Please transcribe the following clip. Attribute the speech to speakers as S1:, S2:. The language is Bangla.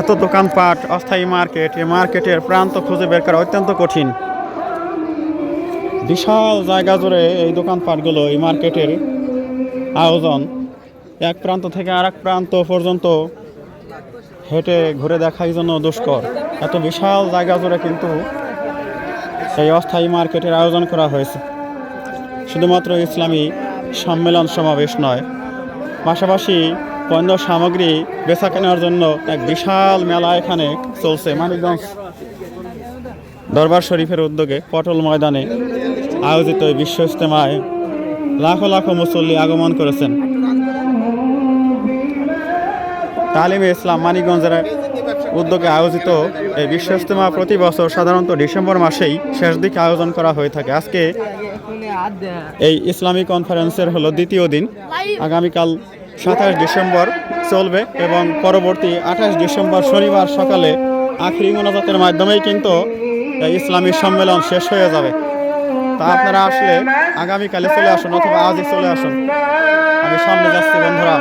S1: এত দোকানপাট অস্থায়ী মার্কেট এই মার্কেটের প্রান্ত খুঁজে বের করা অত্যন্ত কঠিন। বিশাল জায়গা জুড়ে এই দোকানপাটগুলো এই মার্কেটের আয়োজন। এক প্রান্ত থেকে আরেক প্রান্ত পর্যন্ত হেঁটে ঘুরে দেখাই জন্য দুষ্কর। এত বিশাল জায়গা জুড়ে কিন্তু এই অস্থায়ী মার্কেটের আয়োজন করা হয়েছে। শুধুমাত্র ইসলামী সম্মেলন সমাবেশ নয় পাশাপাশি পণ্য সামগ্রী বেচা কেনার জন্য এক বিশাল মেলা এখানে চলছে। মানিকগঞ্জ দরবার শরীফের উদ্যোগে পটল ময়দানে আয়োজিত এই বিশ্ব ইজতেমায় লাখো লাখো মুসল্লি আগমন করেছেন। তালিমে ইসলাম মানিকগঞ্জের উদ্যোগে আয়োজিত এই বিশ্ব ইজতেমা প্রতি বছর সাধারণত ডিসেম্বর মাসেই শেষ দিকে আয়োজন করা হয়ে থাকে। আজকে এই ইসলামী কনফারেন্সের হলো দ্বিতীয় দিন। আগামীকাল সাতাশ ডিসেম্বর চলবে এবং পরবর্তী আঠাশ ডিসেম্বর শনিবার সকালে আখরি মোনাজাতের মাধ্যমেই কিন্তু এই ইসলামী সম্মেলন শেষ হয়ে যাবে। তা আপনারা আসলে আগামীকালে চলে আসুন অথবা আজই চলে আসুন। আমি সামনে যাচ্ছি বন্ধুরা।